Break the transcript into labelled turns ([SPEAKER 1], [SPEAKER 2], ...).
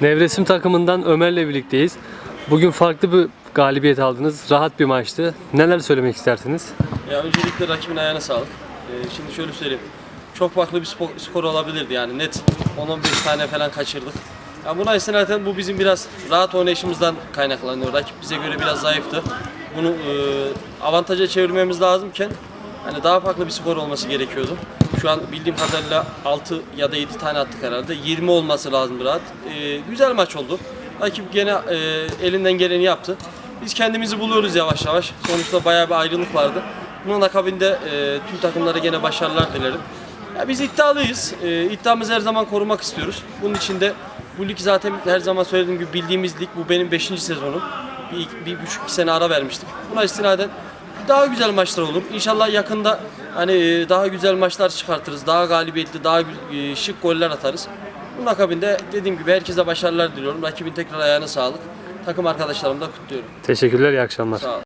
[SPEAKER 1] Nevresim takımından Ömer'le birlikteyiz. Bugün farklı bir galibiyet aldınız. Rahat bir maçtı. Neler söylemek istersiniz?
[SPEAKER 2] Ya öncelikle rakibin ayağına sağlık. Ee, şimdi şöyle söyleyeyim. Çok farklı bir spor- skor olabilirdi yani net 10-15 tane falan kaçırdık. Ya buna istinaden bu bizim biraz rahat oynayışımızdan kaynaklanıyor. Rakip bize göre biraz zayıftı. Bunu e, avantaja çevirmemiz lazımken hani daha farklı bir skor olması gerekiyordu. Şu an bildiğim kadarıyla 6 ya da 7 tane attık herhalde. 20 olması lazım rahat. E, güzel maç oldu. Rakip gene e, elinden geleni yaptı. Biz kendimizi buluyoruz yavaş yavaş. Sonuçta bayağı bir ayrılık vardı. Bunun akabinde e, tüm takımlara gene başarılar dilerim. Ya biz iddialıyız. E, iddiamızı her zaman korumak istiyoruz. Bunun için de bu lig zaten her zaman söylediğim gibi bildiğimiz lig. Bu benim 5. sezonum. Bir, bir buçuk iki sene ara vermiştik. Buna istinaden daha güzel maçlar olur. İnşallah yakında hani e, daha güzel maçlar çıkartırız. Daha galibiyetli, daha e, şık goller atarız. Bunun akabinde dediğim gibi herkese başarılar diliyorum. Rakibin tekrar ayağına sağlık. Takım arkadaşlarımı da kutluyorum.
[SPEAKER 1] Teşekkürler, iyi akşamlar.
[SPEAKER 2] Sağ ol.